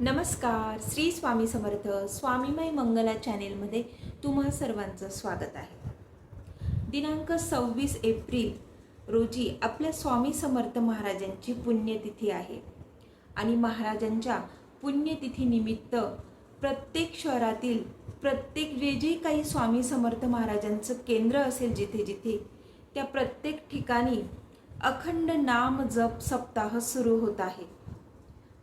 नमस्कार श्री स्वामी समर्थ स्वामीमय मंगला चॅनेलमध्ये तुम्हा सर्वांचं स्वागत आहे. दिनांक सव्वीस एप्रिल रोजी आपल्या स्वामी समर्थ महाराजांची पुण्यतिथी आहे. आणि महाराजांच्या पुण्यतिथीनिमित्त प्रत्येक शहरातील प्रत्येक जे जे काही स्वामी समर्थ महाराजांचं केंद्र असेल जिथे जिथे त्या प्रत्येक ठिकाणी अखंड नाम जप सप्ताह सुरू होत आहे.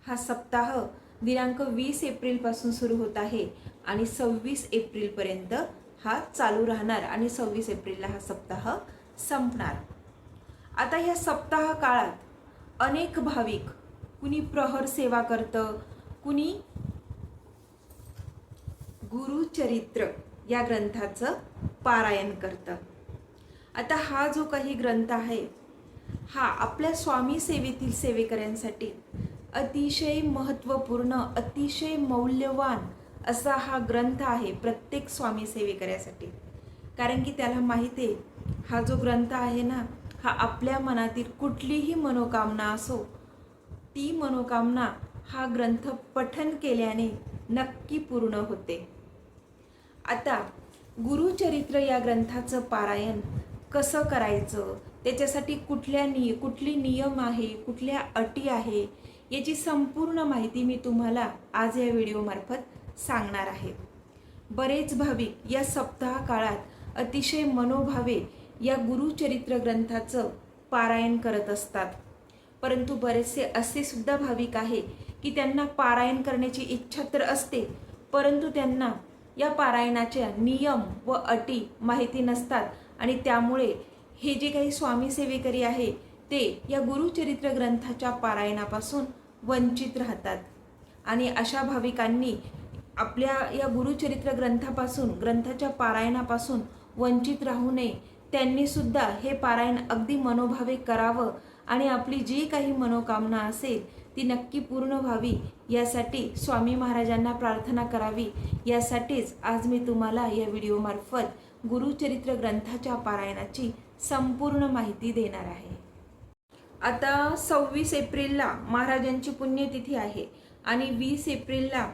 हा सप्ताह दिनांक वीस एप्रिलपासून सुरू होत आहे आणि सव्वीस एप्रिलपर्यंत हा चालू राहणार आणि सव्वीस एप्रिलला हा सप्ताह संपणार. आता ह्या सप्ताह काळात अनेक भाविक कुणी प्रहर सेवा करतं कुणी गुरुचरित्र या ग्रंथाचं पारायण करतं. आता हा जो काही ग्रंथ आहे हा आपल्या स्वामी सेवेतील सेवेकऱ्यांसाठी अतिशय महत्त्वपूर्ण अतिशय मौल्यवान असा हा ग्रंथ आहे प्रत्येक स्वामी सेवेकऱ्यासाठी. कारण की त्याला माहिती आहे हा जो ग्रंथ आहे ना हा आपल्या मनातील कुठलीही मनोकामना असो ती मनोकामना हा ग्रंथ पठन केल्याने नक्की पूर्ण होते. आता गुरुचरित्र या ग्रंथाचं पारायण कसं करायचं? त्याच्यासाठी कुठल्या निय कुठली नियम आहे कुठल्या अटी आहे? याची संपूर्ण माहिती मी तुम्हाला आज या व्हिडिओमार्फत सांगणार आहे. बरेच भाविक या सप्ताह काळात अतिशय मनोभावे या गुरुचरित्र ग्रंथाचं पारायण करत असतात. परंतु बरेचसे असे सुद्धा भाविक आहे की त्यांना पारायण करण्याची इच्छा तर असते परंतु त्यांना या पारायणाच्या नियम व अटी माहिती नसतात आणि त्यामुळे हे जे काही स्वामी सेवेकरी आहे ते या गुरुचरित्र ग्रंथाच्या पारायणापासून वंचित राहतात. आणि अशा भाविकांनी आपल्या या गुरुचरित्र ग्रंथापासून ग्रंथाच्या पारायणापासून वंचित राहू नये. त्यांनीसुद्धा हे पारायण अगदी मनोभावे करावं आणि आपली जी काही मनोकामना असेल ती नक्की पूर्ण व्हावी. यासाठी स्वामी महाराजांना प्रार्थना करावी. यासाठीच आज मी तुम्हाला या व्हिडिओमार्फत गुरुचरित्र ग्रंथाच्या पारायणाची संपूर्ण माहिती देणार आहे. आता सव्वीस एप्रिलला महाराजांची पुण्यतिथी आहे आणि वीस एप्रिलला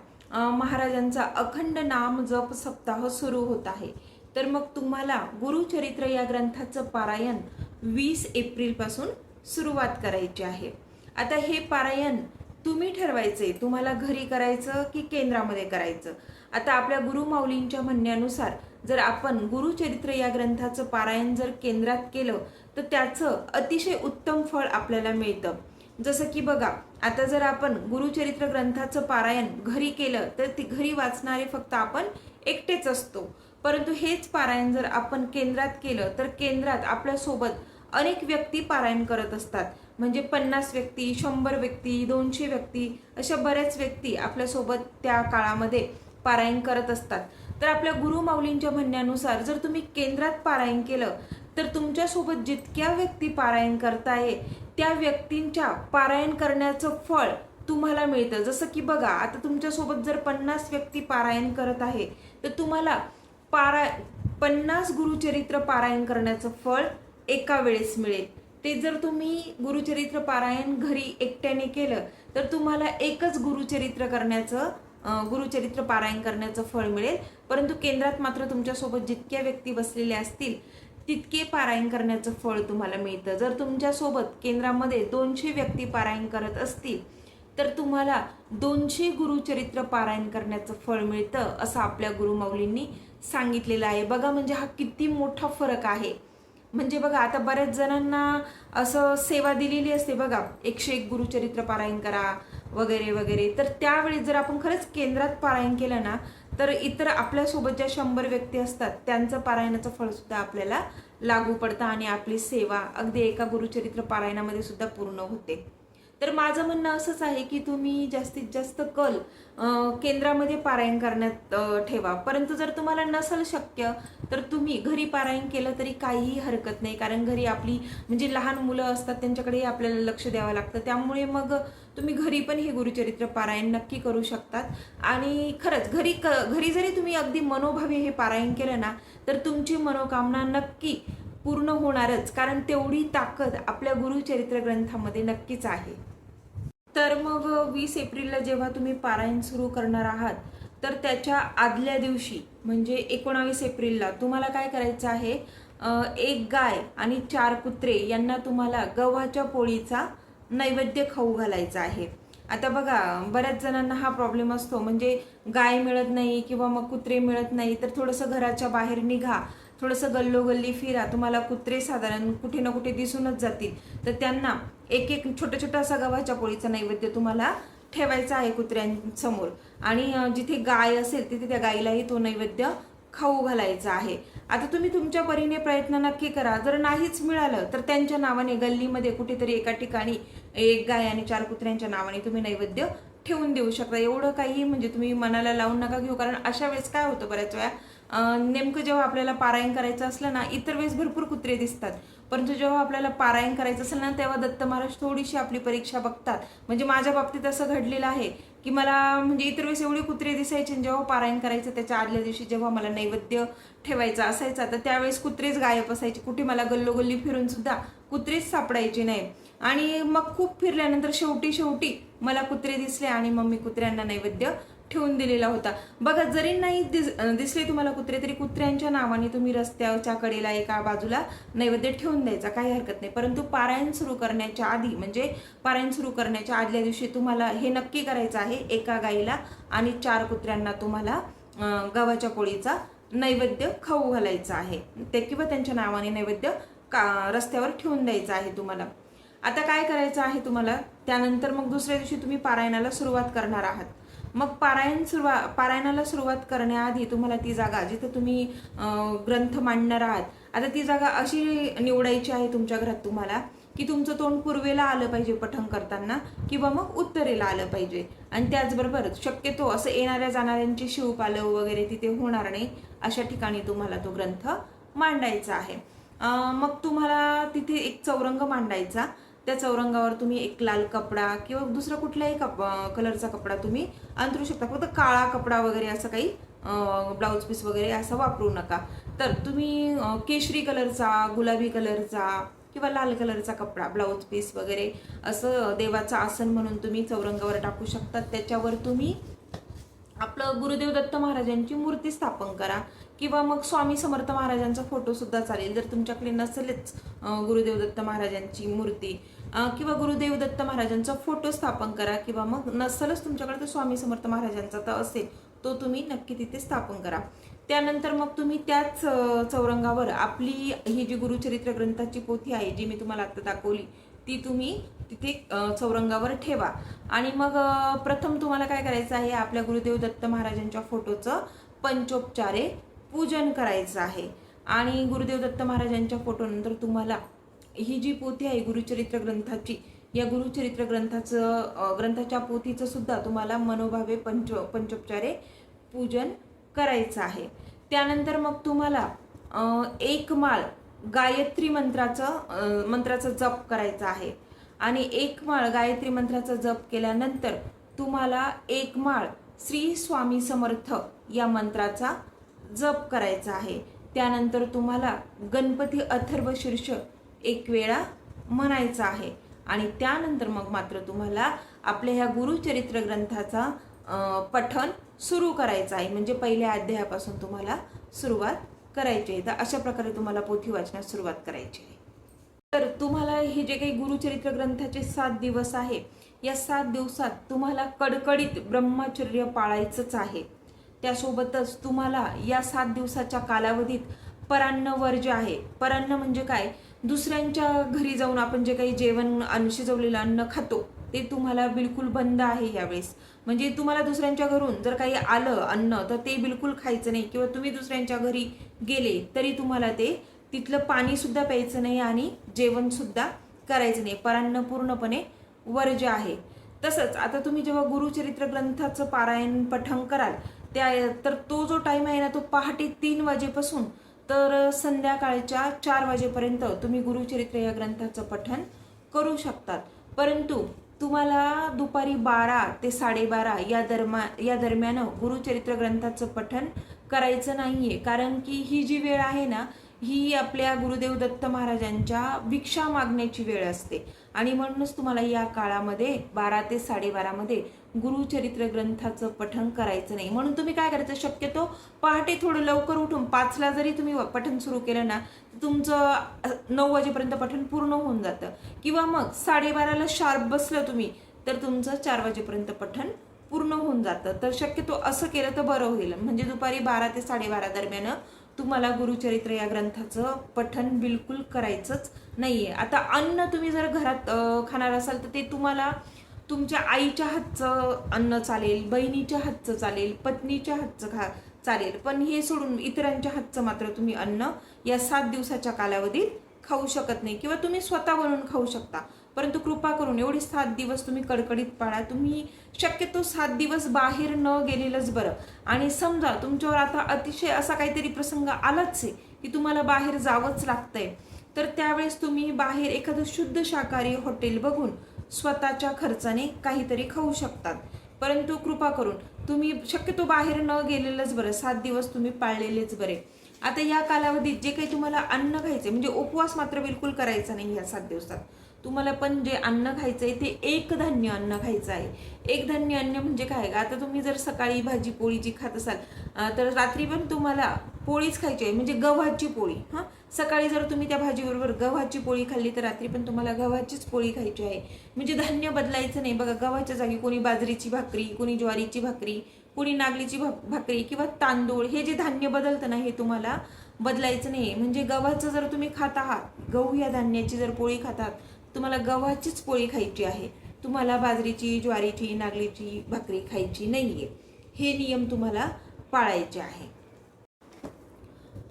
महाराजांचा अखंड नाम जप सप्ताह सुरू होत आहे. तर मग तुम्हाला गुरुचरित्र या ग्रंथाचं पारायण वीस एप्रिलपासून सुरुवात करायची आहे. आता हे पारायण तुम्ही ठरवायचे तुम्हाला घरी करायचं की केंद्रामध्ये करायचं? आता आपल्या गुरुमाऊलींच्या म्हणण्यानुसार जर आपण गुरुचरित्र या ग्रंथाचं पारायण जर केंद्रात केलं तर त्याचं अतिशय उत्तम फळ आपल्याला मिळतं. जसं की बघा आता जर आपण गुरुचरित्र ग्रंथाचं पारायण घरी केलं तर ती घरी वाचणारे फक्त आपण एकटेच असतो. परंतु हेच पारायण जर आपण केंद्रात केलं तर केंद्रात आपल्यासोबत अनेक व्यक्ती पारायण करत असतात. म्हणजे पन्नास व्यक्ती शंभर व्यक्ती दोनशे व्यक्ती अशा बऱ्याच व्यक्ती आपल्यासोबत त्या काळामध्ये पारायण करत असतात. तर आपल्या गुरुमाऊलींच्या म्हणण्यानुसार जर तुम्ही केंद्रात पारायण केलं तर तुमच्यासोबत जितक्या व्यक्ती पारायण करताय त्या व्यक्तींच्या पारायण करण्याचं फळ तुम्हाला मिळतं. जसं की बघा आता तुमच्यासोबत जर पन्नास व्यक्ती पारायण करत आहे तर तुम्हाला पारा पन्नास गुरुचरित्र पारायण करण्याचं फळ एका वेळेस मिळेल. ते जर तुम्ही गुरुचरित्र पारायण घरी एकट्याने केलं तर तुम्हाला एकच गुरुचरित्र करण्याचं गुरुचरित्र पारायण करण्याचं फळ मिळेल. परंतु केंद्रात मात्र तुमच्यासोबत जितक्या व्यक्ती बसलेल्या असतील तितके पारायण करण्याचं फळ तुम्हाला मिळतं. जर तुमच्यासोबत केंद्रामध्ये दोनशे व्यक्ती पारायण करत असतील तर तुम्हाला दोनशे गुरुचरित्र पारायण करण्याचं फळ मिळतं असं आपल्या गुरुमाऊलींनी सांगितलेलं आहे. बघा म्हणजे हा किती मोठा फरक आहे. म्हणजे बघा आता बऱ्याच जणांना असं सेवा दिलेली असते. बघा एकशे एक गुरुचरित्र पारायण करा वगैरे वगैरे. तर त्यावेळी जर आपण खरंच केंद्रात पारायण केलं ना तर इतर आपल्यासोबत ज्या शंभर व्यक्ती असतात त्यांचं पारायणाचं फळसुद्धा आपल्याला लागू पडतं आणि आपली सेवा अगदी एका गुरुचरित्र पारायणामध्ये सुद्धा पूर्ण होते. तर माझं म्हणणं असंच आहे की तुम्ही जास्तीत जास्त कल केंद्रामध्ये पारायण करण्यात ठेवा. परंतु जर तुम्हाला नसेल शक्य तर तुम्ही घरी पारायण केलं तरी काहीही हरकत नाही. कारण घरी आपली म्हणजे लहान मुलं असतात त्यांच्याकडेही आपल्याला लक्ष द्यावं लागतं. त्यामुळे मग तुम्ही घरी पण हे गुरुचरित्र पारायण नक्की करू शकतात. आणि खरंच घरी क घरी जरी तुम्ही अगदी मनोभावे हे पारायण केलं ना तर तुमची मनोकामना नक्की पूर्ण होणारच. कारण तेवढी ताकद आपल्या गुरुचरित्र ग्रंथामध्ये नक्कीच आहे. तर मग वीस एप्रिलला जेव्हा तुम्ही पारायण सुरू करणार आहात तर त्याच्या आदल्या दिवशी म्हणजे एकोणावीस एप्रिलला तुम्हाला काय करायचं आहे? एक गाय आणि चार कुत्रे यांना तुम्हाला गव्हाच्या पोळीचा नैवेद्य खाऊ घालायचा आहे. आता बघा बऱ्याच जणांना हा प्रॉब्लेम असतो म्हणजे गाय मिळत नाही किंवा मग कुत्रे मिळत नाही तर थोडंसं घराच्या बाहेर निघा थोडंसं गल्लोगल्ली फिरा तुम्हाला कुत्रे साधारण कुठे ना कुठे दिसूनच जातील. तर त्यांना एक एक छोटा छोट्या असा गव्हाच्या पोळीचा नैवेद्य तुम्हाला ठेवायचा आहे कुत्र्यांसमोर. आणि जिथे गाय असेल तिथे त्या गायीलाही तो नैवेद्य खाऊ घालायचा आहे. आता तुम्ही तुमच्या परीने प्रयत्न नक्की करा. जर नाहीच मिळालं तर त्यांच्या नावाने गल्लीमध्ये कुठेतरी एका ठिकाणी एक गाय आणि चार कुत्र्यांच्या नावाने तुम्ही नैवेद्य ठेवून देऊ शकता. एवढं काही म्हणजे तुम्ही मनाला लावून नका घेऊ कारण अशा वेळेस काय होतं बऱ्याच वेळा नेमकं जेव्हा आपल्याला पारायण करायचं असलं ना इतर वेळेस भरपूर कुत्रे दिसतात. परंतु जेव्हा आपल्याला पारायण करायचं असेल ना तेव्हा दत्त महाराज थोडीशी आपली परीक्षा बघतात. म्हणजे माझ्या बाबतीत असं घडलेलं आहे की मला म्हणजे इतर वेळेस एवढे कुत्रे दिसायचे आणि जेव्हा पारायण करायचं त्याच्या आदल्या दिवशी जेव्हा मला नैवेद्य ठेवायचा असायचा तर त्यावेळेस कुत्रेच गायब असायचे. कुठे मला गल्लोगल्ली फिरून सुद्धा कुत्रेच सापडायचे नाही. आणि मग खूप फिरल्यानंतर शेवटी शेवटी मला कुत्रे दिसले आणि मग मी कुत्र्यांना नैवेद्य ठेवून दिलेला होता. बघा जरी नाही दिस दिसले तुम्हाला कुत्रे तरी कुत्र्यांच्या नावाने तुम्ही रस्त्याच्या कडेला एका बाजूला नैवेद्य ठेवून द्यायचा. काही हरकत नाही. परंतु पारायण सुरू करण्याच्या आधी म्हणजे पारायण सुरू करण्याच्या आदल्या दिवशी तुम्हाला हे नक्की करायचं आहे एका गाईला आणि चार कुत्र्यांना तुम्हाला गव्हाच्या पोळीचा नैवेद्य खाऊ घालायचा आहे. ते किंवा त्यांच्या नावाने नैवेद्य का रस्त्यावर ठेवून द्यायचं आहे तुम्हाला. आता काय करायचं आहे तुम्हाला? त्यानंतर मग दुसऱ्या दिवशी तुम्ही पारायणाला सुरुवात करणार आहात. मग पारायण सुरुवा पारायणाला सुरुवात करण्याआधी तुम्हाला ती जागा जिथे तुम्ही ग्रंथ मांडणार आहात आता ती जागा अशी निवडायची आहे तुमच्या घरात तुम्हाला की तुमचं तोंड पूर्वेला आलं पाहिजे पठण करताना किंवा मग उत्तरेला आलं पाहिजे. आणि त्याचबरोबर शक्यतो असं येणाऱ्या जाणाऱ्यांची शिवपालव वगैरे तिथे होणार नाही अशा ठिकाणी तुम्हाला तो ग्रंथ मांडायचा आहे. मग तुम्हाला तिथे एक चौरंग मांडायचा त्या चौरंगावर तुम्ही एक लाल कपडा किंवा दुसरा कुठलाही कप कलरचा कपडा तुम्ही अंतरू शकता. फक्त काळा कपडा वगैरे असं काही ब्लाऊज पीस वगैरे असं वापरू नका. तर तुम्ही केशरी कलरचा गुलाबी कलरचा किंवा लाल कलरचा कपडा ब्लाऊज पीस वगैरे असं देवाचं आसन म्हणून तुम्ही चौरंगावर टाकू शकता. त्याच्यावर तुम्ही आपलं गुरुदेव दत्त महाराजांची मूर्ती स्थापन करा किंवा मग स्वामी समर्थ महाराजांचा फोटोसुद्धा चालेल. जर तुमच्याकडे नसेलच गुरुदेव दत्त महाराजांची मूर्ती किंवा गुरुदेव दत्त महाराजांचा फोटो स्थापन करा किंवा मग नसलच तुमच्याकडे तर स्वामी समर्थ महाराजांचा तर असेल तो तुम्ही नक्की तिथे स्थापन करा. त्यानंतर मग तुम्ही त्याच चौरंगावर आपली ही जी गुरुचरित्र ग्रंथाची पोथी आहे जी मी तुम्हाला आत्ता दाखवली ती तुम्ही तिथे चौरंगावर ठेवा. आणि मग प्रथम तुम्हाला काय करायचं आहे आपल्या गुरुदेव दत्त महाराजांच्या फोटोचं पंचोपचारे पूजन करायचं आहे. आणि गुरुदेव दत्त महाराजांच्या फोटोनंतर तुम्हाला ही जी पोथी आहे गुरुचरित्र ग्रंथाची या गुरुचरित्र ग्रंथाचं ग्रंथाच्या पोथीचं सुद्धा तुम्हाला मनोभावे पंच पंचोपचारे पूजन करायचं आहे. त्यानंतर मग तुम्हाला एक माळ गायत्री मंत्राचं मंत्राचं मंत्राचा जप करायचा आहे. आणि एक माळ गायत्री मंत्राचा जप केल्यानंतर तुम्हाला एक माळ श्री स्वामी समर्थ या मंत्राचा जप करायचा आहे. त्यानंतर तुम्हाला गणपती अथर्व शीर्ष एक वेळा म्हणायचा आहे. आणि त्यानंतर मग मात्र तुम्हाला आपल्या ह्या गुरुचरित्र ग्रंथाचा पठन सुरू करायचं आहे. म्हणजे पहिल्या अध्यायापासून तुम्हाला सुरुवात करायची आहे. तर अशा प्रकारे तुम्हाला पोथी वाचण्यास सुरुवात करायची आहे. तर तुम्हाला हे जे काही गुरुचरित्र ग्रंथाचे सात दिवस आहे या सात दिवसात तुम्हाला कडकडीत ब्रह्मचर्य पाळायचंच आहे. त्यासोबतच तुम्हाला या सात दिवसाच्या कालावधीत परान्न वर्ज आहे परान्न म्हणजे काय? दुसऱ्यांच्या घरी जाऊन आपण जे काही जेवण अन्न शिजवलेलं अन्न खातो ते तुम्हाला बिलकुल बंद आहे यावेळेस. म्हणजे तुम्हाला दुसऱ्यांच्या घरून जर काही आलं अन्न तर ते बिलकुल खायचं नाही. किंवा तुम्ही दुसऱ्यांच्या घरी गेले तरी तुम्हाला ते तिथलं पाणीसुद्धा प्यायचं नाही आणि जेवणसुद्धा करायचं नाही. परान्न पूर्णपणे वर्ज्य आहे. तसंच आता तुम्ही जेव्हा गुरुचरित्र ग्रंथाचं पारायण पठण कराल त्या तर तो जो टाईम आहे ना तो पहाटे तीन वाजेपासून तर संध्याकाळच्या चार वाजेपर्यंत तुम्ही गुरुचरित्र या ग्रंथाचं पठन करू शकतात. परंतु तुम्हाला दुपारी बारा ते साडेबारा या दरम्या या दरम्यान गुरुचरित्र ग्रंथाचं पठन करायचं नाही आहे कारण की ही जी वेळ आहे ना ही आपल्या गुरुदेव दत्त महाराजांच्या भिक्षा मागण्याची वेळ असते. आणि म्हणूनच तुम्हाला या काळामध्ये बारा ते साडेबारामध्ये गुरुचरित्र ग्रंथाचं पठण करायचं नाही. म्हणून तुम्ही काय करायचं? शक्यतो पहाटे थोडं लवकर उठून पाचला जरी तुम्ही पठण सुरू केलं ना तर तुमचं नऊ वाजेपर्यंत पठण पूर्ण होऊन जातं. किंवा मग साडेबाराला शार्प बसलं तुम्ही तर तुमचं चार वाजेपर्यंत पठण पूर्ण होऊन जातं. तर शक्यतो असं केलं तर बरं होईल. म्हणजे दुपारी बारा ते साडेबारा दरम्यान तुम्हाला गुरुचरित्र या ग्रंथाचं पठण बिलकुल करायचंच नाही आहे आता अन्न तुम्ही जर घरात खाणार असाल तर ते तुम्हाला तुमच्या आईच्या हातचं अन्न चालेल बहिणीच्या हातचं चालेल पत्नीच्या हातचं खा चालेल. पण हे सोडून इतरांच्या हातचं मात्र तुम्ही अन्न या सात दिवसाच्या कालावधीत खाऊ शकत नाही किंवा तुम्ही स्वतः बनवून खाऊ शकता. परंतु कृपा करून एवढे सात दिवस तुम्ही कडकडीत पाळा. तुम्ही शक्यतो सात दिवस बाहेर न गेलेलंच बरं. आणि समजा तुमच्यावर आता अतिशय असा काहीतरी प्रसंग आलाच आहे की तुम्हाला बाहेर जावंच लागतंय. तर त्यावेळेस तुम्ही बाहेर एखादं शुद्ध शाकाहारी हॉटेल बघून स्वतःच्या खर्चाने काहीतरी खाऊ शकतात. परंतु कृपा करून तुम्ही शक्यतो बाहेर न गेलेलंच बरं. सात दिवस तुम्ही पाळलेलेच बरे. आता या कालावधीत जे काही तुम्हाला अन्न खायचे म्हणजे उपवास मात्र बिलकुल करायचा नाही या सात दिवसात. तुम्हाला पण जे अन्न खायचं आहे ते एक धान्य अन्न खायचं आहे. एक धान्य अन्न म्हणजे काय? का आता तुम्ही जर सकाळी भाजी पोळी जी खात असाल तर रात्री पण तुम्हाला पोळीच खायची आहे. म्हणजे गव्हाची पोळी हां? सकाळी जर तुम्ही त्या भाजीबरोबर गव्हाची पोळी खाल्ली तर रात्री पण तुम्हाला गव्हाचीच पोळी खायची आहे. म्हणजे धान्य बदलायचं नाही. बघा गव्हाच्या जागी कोणी बाजरीची भाकरी कोणी ज्वारीची भाकरी कोणी नागलीची भा भाकरी किंवा तांदूळ हे जे धान्य बदलतं ना हे तुम्हाला बदलायचं नाही. म्हणजे गव्हाचं जर तुम्ही खात आहात गहू या धान्याची जर पोळी खातात तुम्हाला गव्हाचीच पोळी खायची आहे. तुम्हाला बाजरीची ज्वारीची नागलीची भाकरी खायची नाही आहे हे नियम तुम्हाला पाळायचे आहे.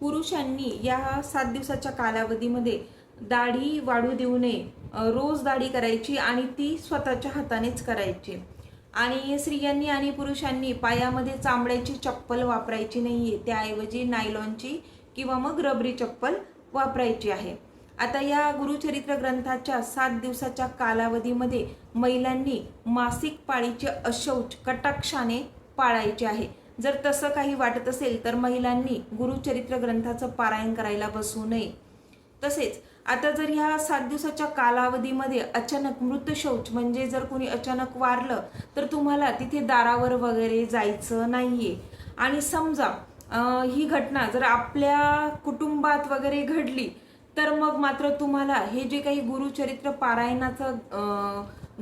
पुरुषांनी या सात दिवसाच्या कालावधीमध्ये दाढी वाढू देऊ नये. रोज दाढी करायची आणि ती स्वतःच्या हातानेच करायची. आणि स्त्रियांनी आणि पुरुषांनी पायामध्ये चांबड्याची चप्पल वापरायची नाही आहे त्याऐवजी नायलॉनची किंवा मग रबरी चप्पल वापरायची आहे. आता या गुरुचरित्र ग्रंथाच्या सात दिवसाच्या कालावधीमध्ये महिलांनी मासिक पाळीचे अशौच कटाक्षाने पाळायचे आहे. जर तसं काही वाटत असेल तर महिलांनी गुरुचरित्र ग्रंथाचं पारायण करायला बसू नये. तसेच आता जर ह्या सात दिवसाच्या कालावधीमध्ये अचानक मृत शौच म्हणजे जर कोणी अचानक वारलं तर तुम्हाला तिथे दारावर वगैरे जायचं नाहीये. आणि समजा ही घटना जर आपल्या कुटुंबात वगैरे घडली तर मग मात्र तुम्हाला हे जे काही गुरुचरित्र पारायणाचा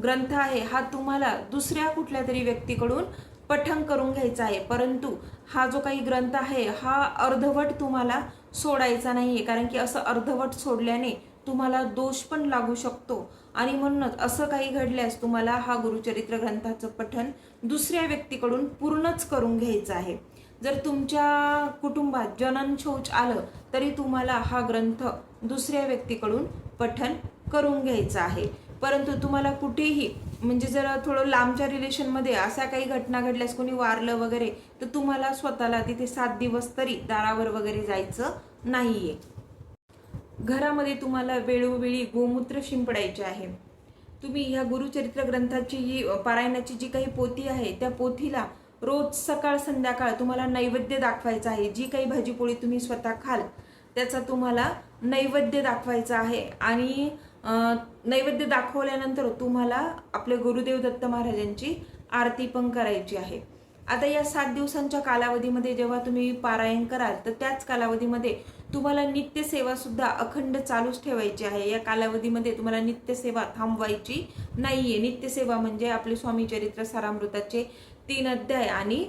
ग्रंथ आहे हा तुम्हाला दुसऱ्या कुठल्या तरी व्यक्तीकडून पठण करून घ्यायचा आहे. परंतु हा जो काही ग्रंथ आहे हा अर्धवट तुम्हाला सोडायचा नाही आहे कारण की असं अर्धवट सोडल्याने तुम्हाला दोष पण लागू शकतो. आणि म्हणूनच असं काही घडल्यास तुम्हाला हा गुरुचरित्र ग्रंथाचं पठण दुसऱ्या व्यक्तीकडून पूर्णच करून घ्यायचं आहे. जर तुमच्या कुटुंबात जनन शौच आलं तरी तुम्हाला हा ग्रंथ दुसऱ्या व्यक्तीकडून पठन करून घ्यायचं आहे. परंतु तुम्हाला कुठेही म्हणजे जर थोडं लांबच्या रिलेशनमध्ये अशा काही घटना घडल्यास कोणी वारलं वगैरे तर तुम्हाला स्वतःला तिथे सात दिवस तरी दारावर वगैरे जायचं नाहीये. घरामध्ये तुम्हाला वेळोवेळी गोमूत्र शिंपडायचे आहे. तुम्ही ह्या गुरुचरित्र ग्रंथाची ही पारायणाची जी काही पोथी आहे त्या पोथीला रोज सकाळ संध्याकाळ तुम्हाला नैवेद्य दाखवायचं आहे. जी काही भाजीपोळी तुम्ही स्वतः खाल त्याचा तुम्हाला नैवेद्य दाखवायचा आहे. आणि नैवेद्य दाखवल्यानंतर तुम्हाला आपले गुरुदेव दत्त महाराजांची आरती पण करायची आहे. आता या सात दिवसांच्या कालावधीमध्ये जेव्हा तुम्ही पारायण कराल तर त्याच कालावधीमध्ये तुम्हाला नित्यसेवासुद्धा अखंड चालूच ठेवायची आहे. या कालावधीमध्ये तुम्हाला नित्यसेवा थांबवायची नाही आहे नित्यसेवा म्हणजे आपले स्वामी चरित्र सारामृताचे तीन अध्याय आणि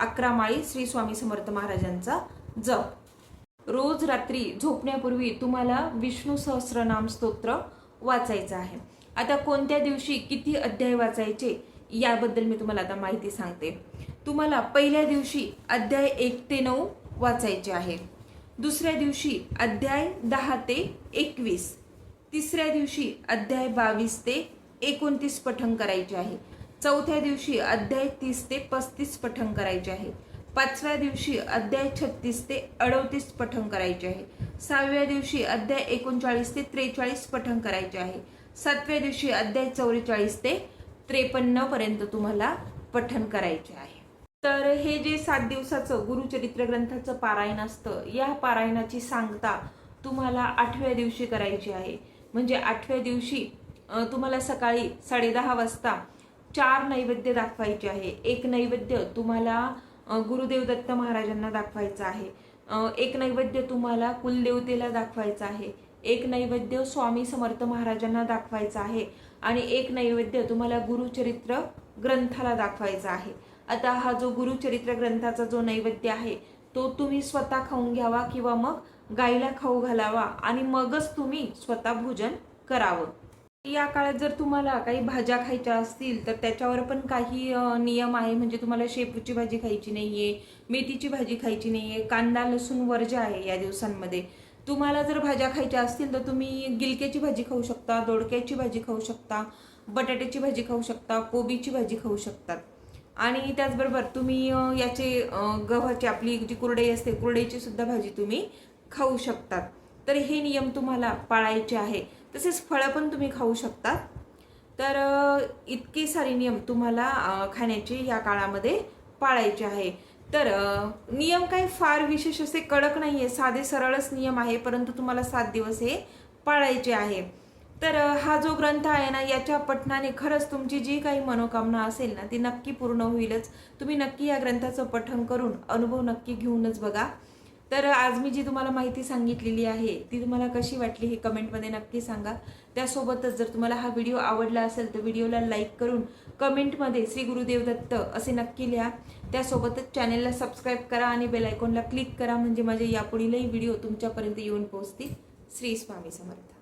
अकरा माळी श्री स्वामी समर्थ महाराजांचा जप. रोज रात्री झोपण्यापूर्वी तुम्हाला विष्णू सहस्रनाम स्तोत्र वाचायचं आहे. आता कोणत्या दिवशी किती अध्याय वाचायचे याबद्दल मी तुम्हाला आता माहिती सांगते. तुम्हाला पहिल्या दिवशी अध्याय एक ते नऊ वाचायचे आहे. दुसऱ्या दिवशी अध्याय दहा ते एकवीस. तिसऱ्या दिवशी अध्याय बावीस ते एकोणतीस पठण करायचे आहे. चौथ्या दिवशी अध्याय तीस ते पस्तीस पठण करायचे आहे. पाचव्या दिवशी अध्याय छत्तीस ते अडतीस पठण करायचे आहे. सहाव्या दिवशी अध्याय एकोणचाळीस ते त्रेचाळीस पठण करायचे आहे. सातव्या दिवशी अध्याय चौवेचाळीस ते त्रेपन्नपर्यंत तुम्हाला पठण करायचे आहे. तर हे जे सात दिवसाचं गुरुचरित्र ग्रंथाचं पारायण असतं या पारायणाची सांगता तुम्हाला आठव्या दिवशी करायची आहे. म्हणजे आठव्या दिवशी तुम्हाला सकाळी साडेदहा वाजता चार नैवेद्य दाखवायचे आहे. एक नैवेद्य तुम्हाला गुरुदेव दत्त महाराजांना दाखवायचं आहे. एक नैवेद्य तुम्हाला कुलदेवतेला दाखवायचं आहे. एक नैवेद्य स्वामी समर्थ महाराजांना दाखवायचं आहे. आणि एक नैवेद्य तुम्हाला गुरुचरित्र ग्रंथाला दाखवायचा आहे. आता हा जो गुरुचरित्र ग्रंथाचा जो नैवेद्य आहे तो तुम्ही स्वतः खाऊन घ्यावा किंवा मग गाईला खाऊ घालावा आणि मगच तुम्ही स्वतः भोजन करावं. या काळात जर तुम्हाला काही भाज्या खायच्या असतील तर त्याच्यावर पण काही नियम आहे. म्हणजे तुम्हाला शेपूची भाजी खायची नाही आहे मेथीची भाजी खायची नाही आहे कांदा लसूण वर्ज आहे या दिवसांमध्ये. तुम्हाला जर भाज्या खायच्या असतील तर तुम्ही गिलक्याची भाजी खाऊ शकता दोडक्याची भाजी खाऊ शकता बटाट्याची भाजी खाऊ शकता कोबीची भाजी खाऊ शकतात आणि त्याचबरोबर तुम्ही याचे गव्हाची आपली जी कुरडई असते कुरडईची सुद्धा भाजी तुम्ही खाऊ शकतात तर हे नियम तुम्हाला पाळायचे आहे. तसेच फळं पण तुम्ही खाऊ शकता. तर इतके सारे नियम तुम्हाला खाण्याचे या काळामध्ये पाळायचे आहे. तर नियम काही फार विशेष असे कडक नाही आहे साधे सरळच नियम आहे परंतु तुम्हाला सात दिवस हे पाळायचे आहे. तर हा जो ग्रंथ आहे ना याच्या पठणाने खरंच तुमची जी काही मनोकामना असेल ना ती नक्की पूर्ण होईलच. तुम्ही नक्की या ग्रंथाचं पठण करून अनुभव नक्की घेऊनच बघा. तर आज मी जी तुम्हाला माहिती सांगितलेली आहे ती तुम्हाला कशी वाटली हे कमेंटमध्ये नक्की सांगा. त्यासोबतच जर तुम्हाला हा व्हिडिओ आवडला असेल तर व्हिडिओला लाईक करून कमेंटमध्ये श्री गुरुदेव दत्त असे नक्की लिहा. त्यासोबतच चॅनेलला सबस्क्राईब करा आणि बेल आयकॉनला क्लिक करा म्हणजे माझे यापुढीलही व्हिडिओ तुमच्यापर्यंत येऊन पोहोचतील. श्री स्वामी समर्थ.